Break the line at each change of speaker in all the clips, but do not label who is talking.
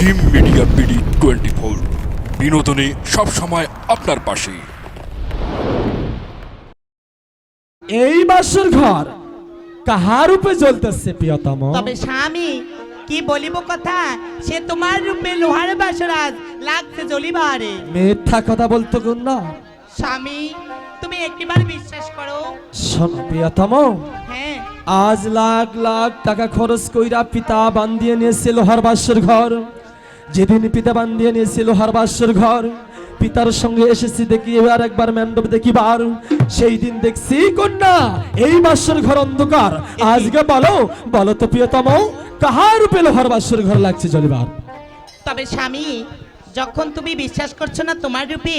Jim media BD twenty four বিনোদনে সবসময় আপনার পাশে।
এই বাসর ঘর কাহার রূপে জ্বলতেছে প্রিয়তম?
তবে স্বামী কি বলিব কথা? সে তোমার রূপে লোহার বাসরাজ লাগছে জ্বলিবারে।
মিথ্যা কথা বলতো না
স্বামী তুমি একটিবার বিশ্বাস করো।
শোন প্রিয়তম
হ্যাঁ।
আজ লাখ লাখ টাকা খরচ কইরা পিতা বান্ধিয়ে নিয়েছে লোহার বাসর ঘর। যেদিন পিতা বান্ধিয়ে নিয়েছিল লোহার বাসর ঘর, পিতার সঙ্গে এসেছি দেখি, এবার একবার মণ্ডপ দেখিবার সেই দিন দেখছি, কন্যা, এই বাসর ঘর অন্ধকার। আজকে বলো বলো তো প্রিয়তম, কাহার রূপে লোহার বাসর ঘর লাগছে জলিবার?
তবে স্বামী, যখন তুমি বিশ্বাস করছ না তোমার রূপে,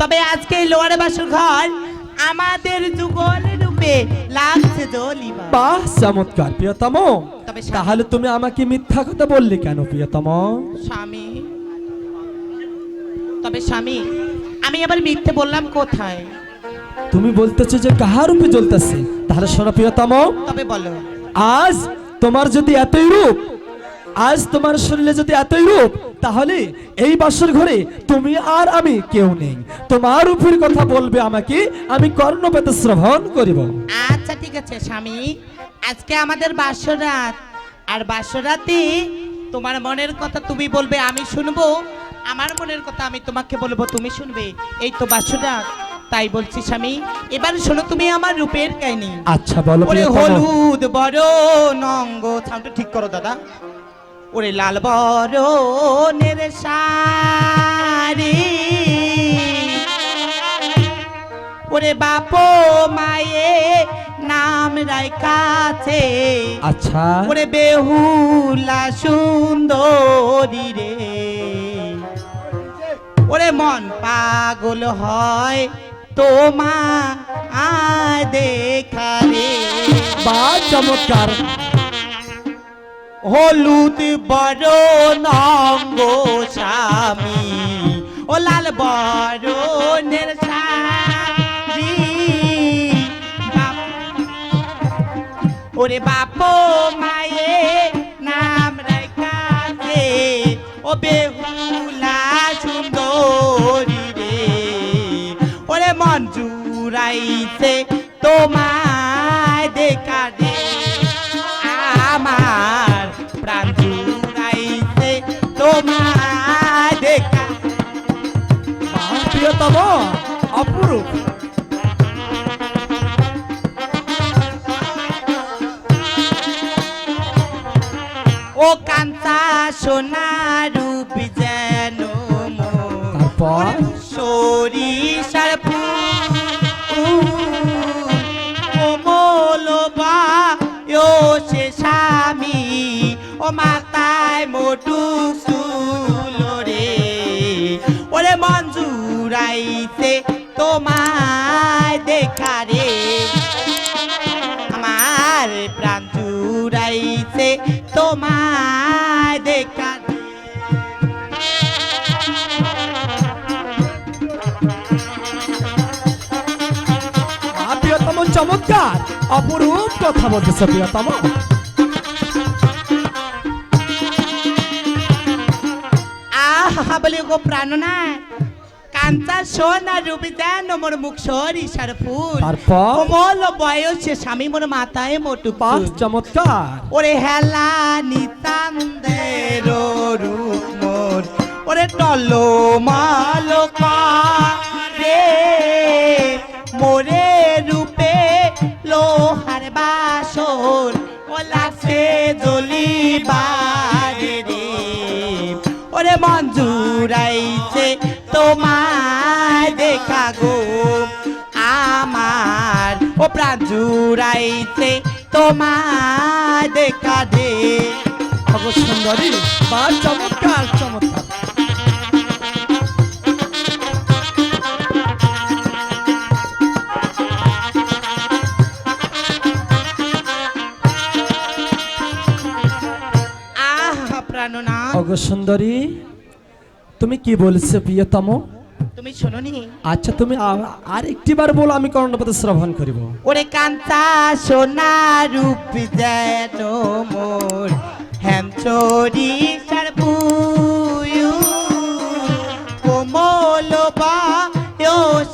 তবে আজকে এই লোহার বাসর ঘর আমাদের যুগল রূপে লাগছে জ্বলিবার
বাহ চমৎকার প্রিয়তম। তাহলে তুমি আমাকে মিথ্যা কথা বললি কেন প্রিয়তম?
স্বামী। তবে স্বামী আমি আবার মিথ্যে বললাম কোথায়?
তুমি বলতেছো যে কাহার রূপে জ্বলতেছে। তাহলে শোনো প্রিয়তম।
তবে বলো।
আজ তোমার যদি এতই রূপ আজ তোমার শরীরে যদি এতই রূপ তাহলে এই বাসর ঘরে তুমি আর আমি কেউ নেই। তোমার রূপের কথা বলবে আমাকে আমি কর্ণপেতে শ্রবণ করিব।
আচ্ছা ঠিক আছে স্বামী। আজকে আমাদের বাসরাত আর বাসরাতে তোমার মনের কথা তুমি বলবে আমি শুনব। আমার মনের কথা আমি তোমাকে বলব তুমি শুনবে। এই তো বাসরাত তাই বলছি স্বামী এবার শোনো তুমি আমার রূপের কাহিনী।
আচ্ছা বলো
হলুদ বড় নঙ্গ সাউন্ডটা ঠিক করো দাদা। ওরে লাল নের শাড়ি। ওরে বাপ মায়ে নাম রাইকাছে
আচ্ছা।
ওরে বেহুলা সুন্দরী রে। ওরে মন পাগল হয় তোমা দেখারে
বা চমৎকার।
হলুদ বড় নঙ্গ স্বামী। ও লাল বড় ওরে বাপ মায়ে নাম রেখাছে ও বেহুলা সুন্দরী রে। ওরে মন ও কান্তা সোনা রূপ যেন।
তারপর?
সরিষার কোমল বা ও সে স্বামী ও মাতায় মোটু চুল রে। ওরে মঞ্জুরাইতে তোমায় দেখা রে। আমার প্রাণ জুড়াইছে তোমায় দেখা।
চমৎকার। অপরূপ কথা বলতেছে প্রিয়তম।
আহা বলি গো প্রাণনা কাঞ্চা সোনা রূপি দেন মোর মুখ সরিষার ফুল।
তারপর?
কোমল বয়সে স্বামী মোর মাথায় মোটু পাঁচ
চমৎকার।
ওরে হেলা নিতান্দের রূপ মোর। ওরে টলো মালো তোমায় দেখা গো। আমার ও প্রাণ জুড়াইছে তোমায় দেখা দে।
সুন্দরী বা চমৎকার চমৎকার।
আহা প্রাণনা
অগো সুন্দরী তুমি কি বলছো প্রিয়তম?
তুমি শোনোনি?
আচ্ছা তুমি আর একটিবার বলো আমি কর্ণপথে শ্রবণ করিব।
ওরে কান্তা সোনা রূপ যেন মোর হেম চরি সার উয়ু কোমল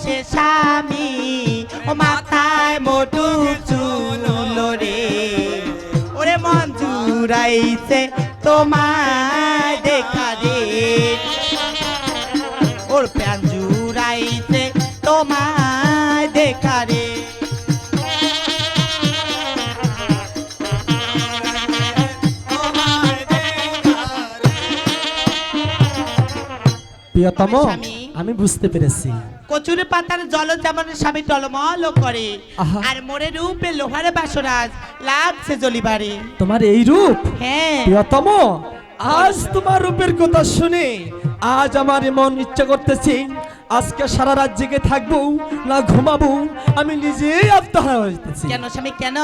সে স্বামী ও মাথায় মোটু চুল রে ওরে মন জুড়াইছে ওর প্যান জুড়াইছে তোমায় দেখা রে।
প্রিয়তম আমি বুঝতে পেরেছি।
কচুর পাতার জল যেমন স্বামী টলমল করে। আর মোরে রূপে লোহারে বাসরাজ লাগছে জলিবারে
তোমার এই রূপ?
হ্যাঁ।
প্রিয়তম আজ তোমার রূপের কথা শুনে আজ আমার মন ইচ্ছা করতেছে আজকে সারা রাত জেগে থাকব না ঘুমাবো আমি নিজেই আত্মহারা হইতেছি
কেন স্বামী কেন?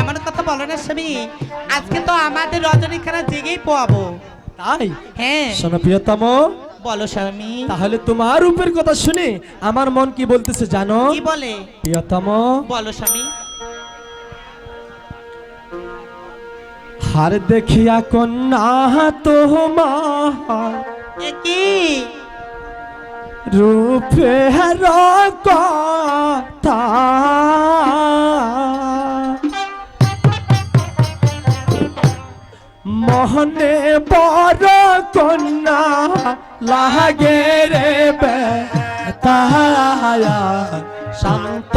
এমন কথা বলো না স্বামী। আজকে তো আমাদের রজনীখানা জেগেই পোয়াবো।
তাই?
হ্যাঁ।
শোনো প্রিয়তম।
বলো স্বামী।
তাহলে তোমার রূপের কথা শুনে আমার মন কি বলতেছে জানো?
কি বলে?
প্রিয়তম।
বলো স্বামী।
হার দেখিয়া কন্যা তোমার
কি?
রূপের কথা। মোহনে বড় কন্যা লাগে রে বেতায়া শান্ত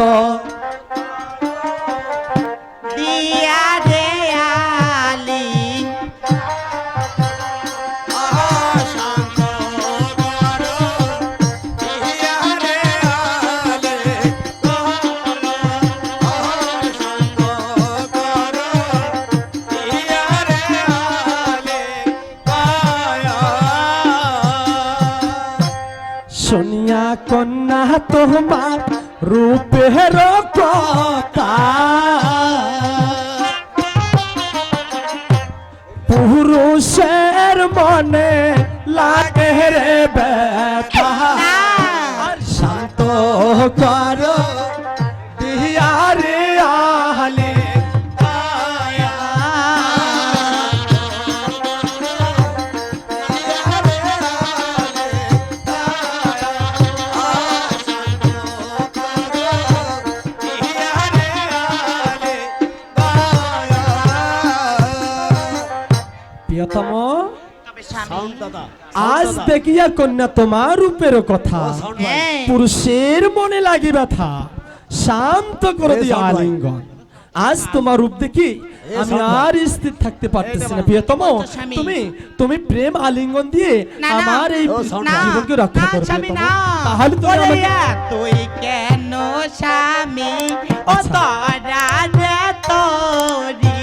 শুনিয়া কন্যা তোমার রূপের কথা। পুরুষের মনে লাগে রে ব্যথা। শান্ত কর আজ দেখিয়া কন্যা তোমার রূপের কথা।
হ্যাঁ।
পুরুষের মনে লাগে ব্যথা। শান্ত করে দিয়ে আলিঙ্গন। আজ তোমার রূপ দেখি আমি আর স্থির থাকতে পারতেছি না। প্রিয়তম তুমি তুমি প্রেম আলিঙ্গন দিয়ে। আমার এই জীবনকে রক্ষা করো। তাহলে তুমি
ওরে
আমাকে
তুই কেন স্বামী? ও
আচ্ছা।
তরা তোরি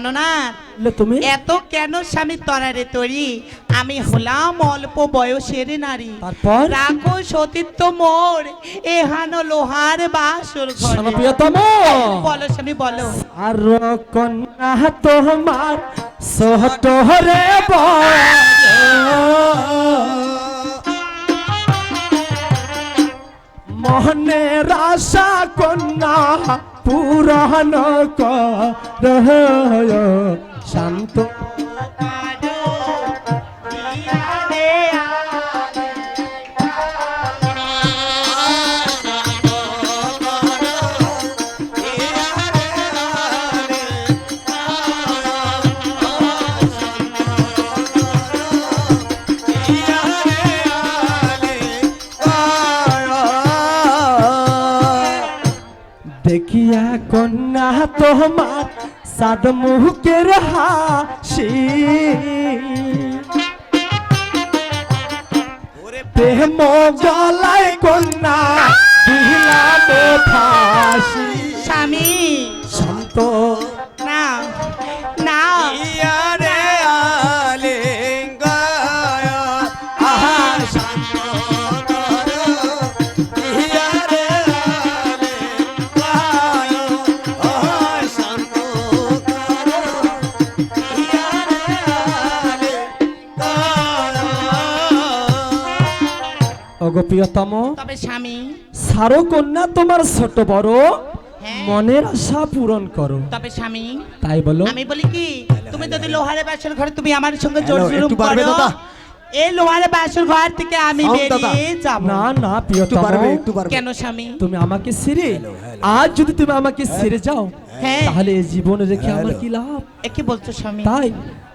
প্রাণনাথ
লে তুমি?
এত কেন স্বামী তরারে তরি? আমি হলাম অল্প বয়সের নারী।
তারপর?
রাখো সতীত্ব মোর এহানো লোহার বাসর
প্রিয়তম।
বলো স্বামী বলো।
আর কন্যা তোমার সোহট রে মোহনে রাশা কন্যা পুরান কর শান্ত কন্যা তোমার সাদ মুখের হাসি। প্রেম গলায় কন্যা দিলাম ফাঁসি।
স্বামী।
শান্ত
আলিঙ্গায়
প্রিয়তম
তবে স্বামী।
সারো কন্যা তোমার ছোট বড়।
হ্যাঁ।
মনের আশা পূরণ করো।
তবে স্বামী।
তাই বলো।
আমি বলি কি তুমি যদি লোহারে বাসর ঘরে তুমি আমার সঙ্গে জোর
হ্যালো,
জুলুম করো
দাদা?
এই লোহারে বাসর ঘর থেকে আমি বেরিয়ে যাব।
না না প্রিয়তম।
একটু পারবে
কেন স্বামী?
তুমি আমাকে ছেড়ে। আজ যদি তুমি আমাকে ছেড়ে যাও
হ্যাঁ।
তাহলে এই জীবনে রেখে আমার
হ্যালো।
কি লাভ?
এ কি বলছো স্বামী?
তাই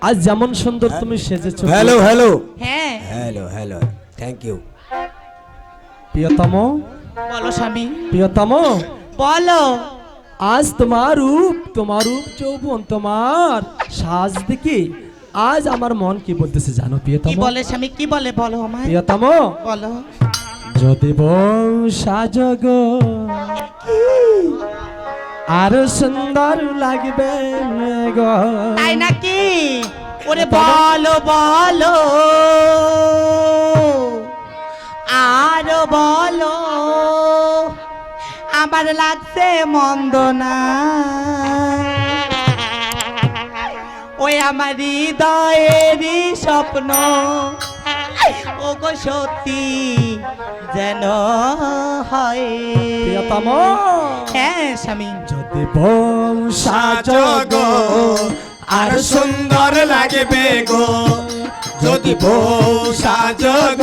আজ যেমন সুন্দর তুমি সেজেছো
হ্যালো হ্যালো।
হ্যাঁ।
Hello hello. থ্যাংক ইউ
প্রিয়তম।
বলো স্বামী।
প্রিয়তম।
বলো।
আজ তোমার রূপ তোমার রূপ যৌবন তোমার সাজ দেখে। আজ আমার মন কি বলতেছে জানো
কি
প্রিয়তম
বলে স্বামী? কি বলে বলো আমায়?
প্রিয়তম।
বলো।
যদি বউ সাজগ আরও সুন্দর লাগবে গো।
তাই নাকি? ওরে বলো বলো। আরও বলো, আমার লাগছে মন্দ না ওই আমার হৃদয়েরই স্বপ্ন। ও গো সত্যি যেন হয়। হ্যাঁ স্বামী।
যদি বউ
আর সুন্দর লাগবে গো। যদি বউ সাজগ